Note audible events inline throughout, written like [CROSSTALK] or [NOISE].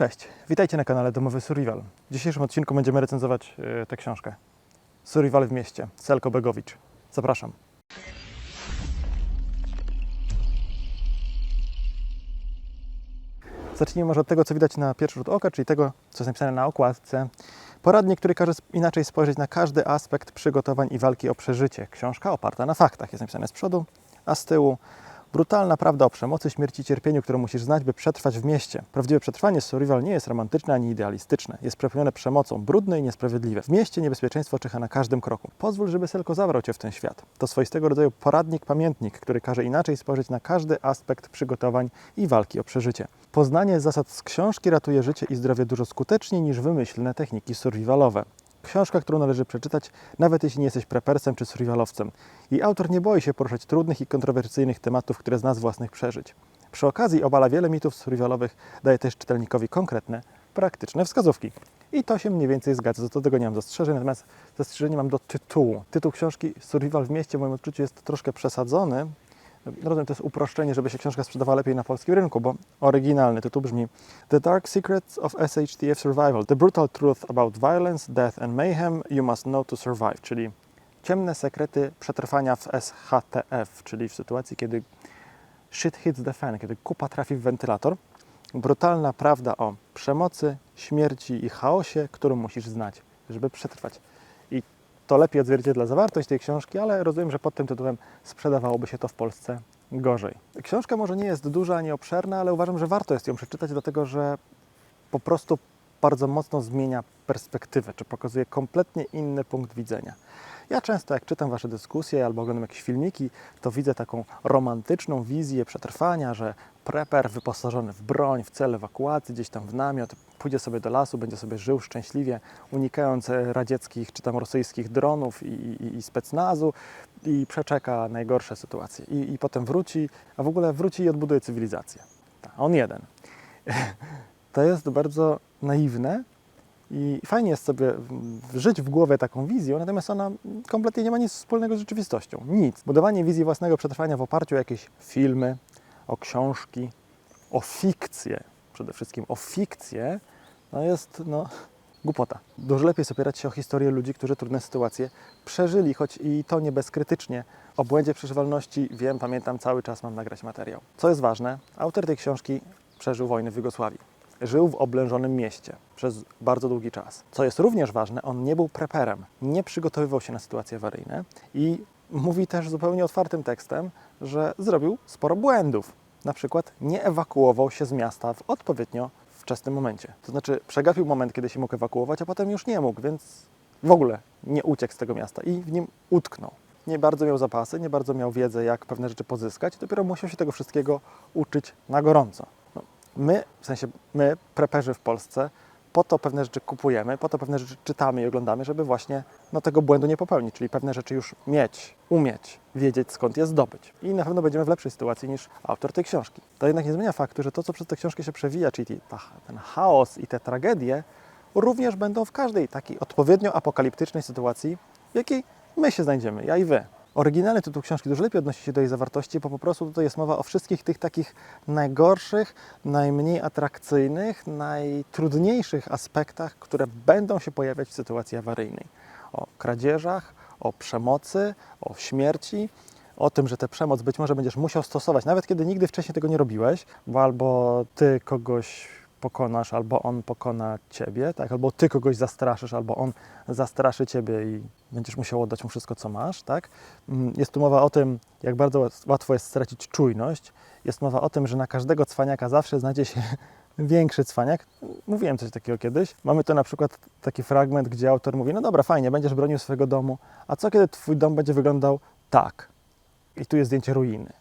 Cześć, witajcie na kanale Domowy Survival. W dzisiejszym odcinku będziemy recenzować e, tę książkę. Survival w mieście, Selko Begowicz. Zapraszam. Zacznijmy może od tego, co widać na pierwszy rzut oka, czyli tego, co jest napisane na okładce. Poradnik, który każe inaczej spojrzeć na każdy aspekt przygotowań i walki o przeżycie. Książka oparta na faktach, jest napisane z przodu, a z tyłu brutalna prawda o przemocy, śmierci i cierpieniu, którą musisz znać, by przetrwać w mieście. Prawdziwe przetrwanie survival nie jest romantyczne ani idealistyczne. Jest przepełnione przemocą, brudne i niesprawiedliwe. W mieście niebezpieczeństwo czyha na każdym kroku. Pozwól, żeby Selko zabrał Cię w ten świat. To swoistego rodzaju poradnik, pamiętnik, który każe inaczej spojrzeć na każdy aspekt przygotowań i walki o przeżycie. Poznanie zasad z książki ratuje życie i zdrowie dużo skuteczniej niż wymyślne techniki survivalowe. Książka, którą należy przeczytać, nawet jeśli nie jesteś prepersem czy survivalowcem. Jej autor nie boi się poruszać trudnych i kontrowersyjnych tematów, które zna z własnych przeżyć. Przy okazji obala wiele mitów survivalowych, daje też czytelnikowi konkretne, praktyczne wskazówki. I to się mniej więcej zgadza, do tego nie mam zastrzeżeń, natomiast zastrzeżenie mam do tytułu. Tytuł książki Survival w mieście w moim odczuciu jest troszkę przesadzony. Rozumiem, to jest uproszczenie, żeby się książka sprzedawała lepiej na polskim rynku, bo oryginalny tytuł brzmi The Dark Secrets of SHTF Survival. The Brutal Truth About Violence, Death and Mayhem You Must Know to Survive, czyli ciemne sekrety przetrwania w SHTF, czyli w sytuacji, kiedy shit hits the fan, kiedy kupa trafi w wentylator. Brutalna prawda o przemocy, śmierci i chaosie, którą musisz znać, żeby przetrwać. To lepiej odzwierciedla zawartość tej książki, ale rozumiem, że pod tym tytułem sprzedawałoby się to w Polsce gorzej. Książka może nie jest duża ani obszerna, ale uważam, że warto jest ją przeczytać, dlatego że po prostu bardzo mocno zmienia perspektywę, czy pokazuje kompletnie inny punkt widzenia. Ja często, jak czytam Wasze dyskusje albo oglądam jakieś filmiki, to widzę taką romantyczną wizję przetrwania, że preper wyposażony w broń, w cel ewakuacji, gdzieś tam w namiot, pójdzie sobie do lasu, będzie sobie żył szczęśliwie, unikając e, radzieckich czy tam rosyjskich dronów i, i, i specnazu i przeczeka najgorsze sytuacje. I, I potem wróci, a w ogóle wróci i odbuduje cywilizację. Ta, on jeden. [LAUGHS] To jest bardzo naiwne i fajnie jest sobie żyć w głowie taką wizją, natomiast ona kompletnie nie ma nic wspólnego z rzeczywistością. Nic. Budowanie wizji własnego przetrwania w oparciu o jakieś filmy, o książki, o fikcję, przede wszystkim o fikcję, no jest no, głupota. Dużo lepiej jest opierać się o historię ludzi, którzy trudne sytuacje przeżyli, choć i to nie bezkrytycznie. O błędzie przeżywalności wiem, pamiętam, cały czas mam nagrać materiał. Co jest ważne, autor tej książki przeżył wojnę w Jugosławii. Żył w oblężonym mieście przez bardzo długi czas. Co jest również ważne, on nie był preperem, nie przygotowywał się na sytuacje awaryjne i mówi też zupełnie otwartym tekstem, że zrobił sporo błędów. Na przykład nie ewakuował się z miasta w odpowiednio wczesnym momencie. To znaczy przegapił moment, kiedy się mógł ewakuować, a potem już nie mógł, więc w ogóle nie uciekł z tego miasta i w nim utknął. Nie bardzo miał zapasy, nie bardzo miał wiedzę, jak pewne rzeczy pozyskać, dopiero musiał się tego wszystkiego uczyć na gorąco. No, my, w sensie my, preperzy w Polsce, po to pewne rzeczy kupujemy, po to pewne rzeczy czytamy i oglądamy, żeby właśnie no, tego błędu nie popełnić, czyli pewne rzeczy już mieć, umieć, wiedzieć skąd je zdobyć. I na pewno będziemy w lepszej sytuacji niż autor tej książki. To jednak nie zmienia faktu, że to, co przez tę książkę się przewija, czyli ta, ten chaos i te tragedie, również będą w każdej takiej odpowiednio apokaliptycznej sytuacji, w jakiej my się znajdziemy, ja i wy. Oryginalny tytuł książki dużo lepiej odnosi się do jej zawartości, bo po prostu tutaj jest mowa o wszystkich tych takich najgorszych, najmniej atrakcyjnych, najtrudniejszych aspektach, które będą się pojawiać w sytuacji awaryjnej. O kradzieżach, o przemocy, o śmierci, o tym, że tę przemoc być może będziesz musiał stosować, nawet kiedy nigdy wcześniej tego nie robiłeś, bo albo ty kogoś pokonasz, albo on pokona ciebie, tak? albo ty kogoś zastraszysz, albo on zastraszy ciebie i będziesz musiał oddać mu wszystko, co masz. Tak? Mm, Jest tu mowa o tym, jak bardzo łatwo jest stracić czujność. Jest mowa o tym, że na każdego cwaniaka zawsze znajdzie się [LAUGHS] większy cwaniak. Mówiłem coś takiego kiedyś. Mamy tu na przykład taki fragment, gdzie autor mówi, no dobra, fajnie, będziesz bronił swojego domu, a co kiedy twój dom będzie wyglądał tak? I tu jest zdjęcie ruiny.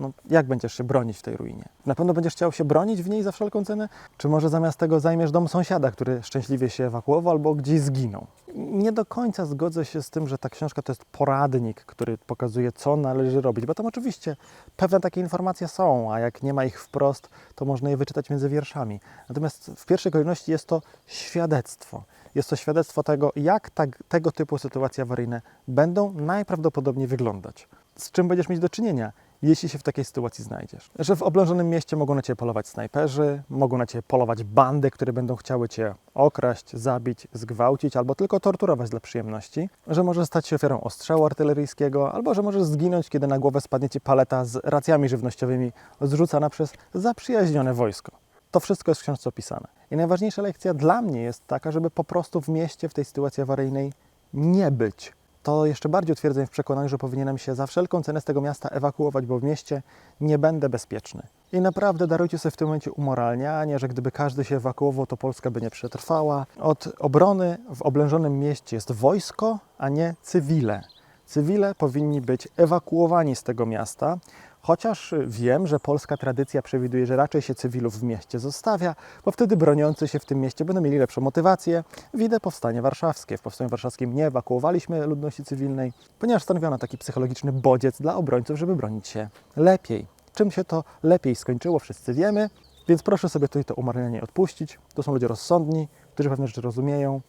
No, jak będziesz się bronić w tej ruinie? Na pewno będziesz chciał się bronić w niej za wszelką cenę? Czy może zamiast tego zajmiesz dom sąsiada, który szczęśliwie się ewakuował albo gdzieś zginął? Nie do końca zgodzę się z tym, że ta książka to jest poradnik, który pokazuje, co należy robić, bo tam oczywiście pewne takie informacje są, a jak nie ma ich wprost, to można je wyczytać między wierszami. Natomiast w pierwszej kolejności jest to świadectwo. Jest to świadectwo tego, jak tak, tego typu sytuacje awaryjne będą najprawdopodobniej wyglądać. Z czym będziesz mieć do czynienia? Jeśli się w takiej sytuacji znajdziesz. Że w oblężonym mieście mogą na ciebie polować snajperzy, mogą na ciebie polować bandy, które będą chciały cię okraść, zabić, zgwałcić albo tylko torturować dla przyjemności, że możesz stać się ofiarą ostrzału artyleryjskiego, albo że możesz zginąć, kiedy na głowę spadnie ci paleta z racjami żywnościowymi zrzucana przez zaprzyjaźnione wojsko. To wszystko jest w książce opisane. I najważniejsza lekcja dla mnie jest taka, żeby po prostu w mieście w tej sytuacji awaryjnej nie być. To jeszcze bardziej utwierdza mnie w przekonaniu, że powinienem się za wszelką cenę z tego miasta ewakuować, bo w mieście nie będę bezpieczny. I naprawdę darujcie sobie w tym momencie umoralnianie, że gdyby każdy się ewakuował, to Polska by nie przetrwała. Od obrony w oblężonym mieście jest wojsko, a nie cywile. Cywile powinni być ewakuowani z tego miasta, chociaż wiem, że polska tradycja przewiduje, że raczej się cywilów w mieście zostawia, bo wtedy broniący się w tym mieście będą mieli lepszą motywację. Widzę powstanie warszawskie. W powstaniu warszawskim nie ewakuowaliśmy ludności cywilnej, ponieważ stanowiono taki psychologiczny bodziec dla obrońców, żeby bronić się lepiej. Czym się to lepiej skończyło, wszyscy wiemy, więc proszę sobie tutaj to umarnianie odpuścić. To są ludzie rozsądni, którzy pewne rzeczy rozumieją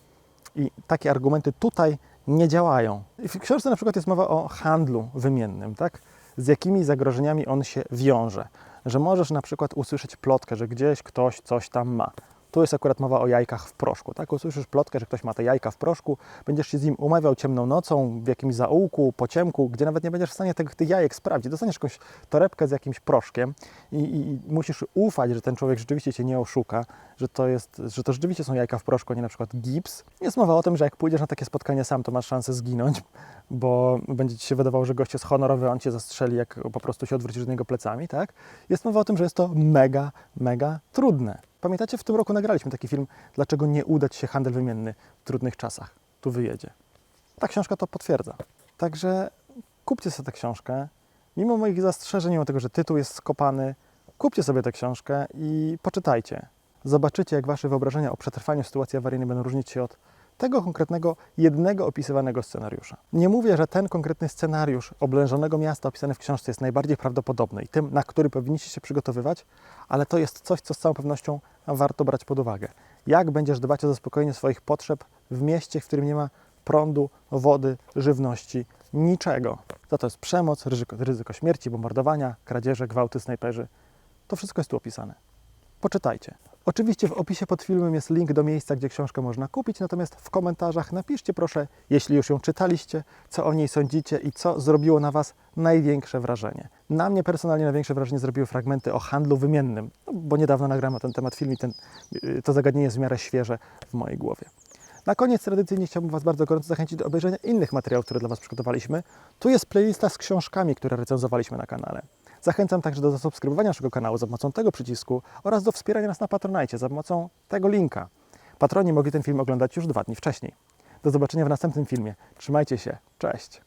i takie argumenty tutaj nie działają. W książce na przykład jest mowa o handlu wymiennym, tak? Z jakimi zagrożeniami on się wiąże. Że możesz na przykład usłyszeć plotkę, że gdzieś ktoś coś tam ma. Tu jest akurat mowa o jajkach w proszku. Tak? Usłyszysz plotkę, że ktoś ma te jajka w proszku, będziesz się z nim umawiał ciemną nocą w jakimś zaułku, po ciemku, gdzie nawet nie będziesz w stanie tych, tych jajek sprawdzić. Dostaniesz jakąś torebkę z jakimś proszkiem i, i, i musisz ufać, że ten człowiek rzeczywiście cię nie oszuka, że to, jest, że to rzeczywiście są jajka w proszku, a nie na przykład gips. Jest mowa o tym, że jak pójdziesz na takie spotkanie sam, to masz szansę zginąć, bo będzie ci się wydawało, że gość jest honorowy, on cię zastrzeli, jak po prostu się odwrócisz do niego plecami, tak? Jest mowa o tym, że jest to mega, mega trudne. Pamiętacie, w tym roku nagraliśmy taki film, dlaczego nie udać się handel wymienny w trudnych czasach. Tu wyjedzie. Ta książka to potwierdza. Także kupcie sobie tę książkę. Mimo moich zastrzeżeń, mimo tego, że tytuł jest skopany, kupcie sobie tę książkę i poczytajcie. Zobaczycie, jak wasze wyobrażenia o przetrwaniu sytuacji awaryjnej będą różnić się od tego konkretnego, jednego opisywanego scenariusza. Nie mówię, że ten konkretny scenariusz oblężonego miasta opisany w książce jest najbardziej prawdopodobny i tym, na który powinniście się przygotowywać, ale to jest coś, co z całą pewnością warto brać pod uwagę. Jak będziesz dbać o zaspokojenie swoich potrzeb w mieście, w którym nie ma prądu, wody, żywności, niczego. Za to jest przemoc, ryzyko, ryzyko śmierci, bombardowania, kradzieże, gwałty, snajperzy. To wszystko jest tu opisane. Poczytajcie. Oczywiście w opisie pod filmem jest link do miejsca, gdzie książkę można kupić, natomiast w komentarzach napiszcie proszę, jeśli już ją czytaliście, co o niej sądzicie i co zrobiło na Was największe wrażenie. Na mnie personalnie największe wrażenie zrobiły fragmenty o handlu wymiennym, no, bo niedawno nagrałem na ten temat film i ten, y, to zagadnienie jest w miarę świeże w mojej głowie. Na koniec tradycyjnie chciałbym Was bardzo gorąco zachęcić do obejrzenia innych materiałów, które dla Was przygotowaliśmy. Tu jest playlista z książkami, które recenzowaliśmy na kanale. Zachęcam także do zasubskrybowania naszego kanału za pomocą tego przycisku oraz do wspierania nas na Patronite za pomocą tego linka. Patroni mogli ten film oglądać już dwa dni wcześniej. Do zobaczenia w następnym filmie. Trzymajcie się. Cześć!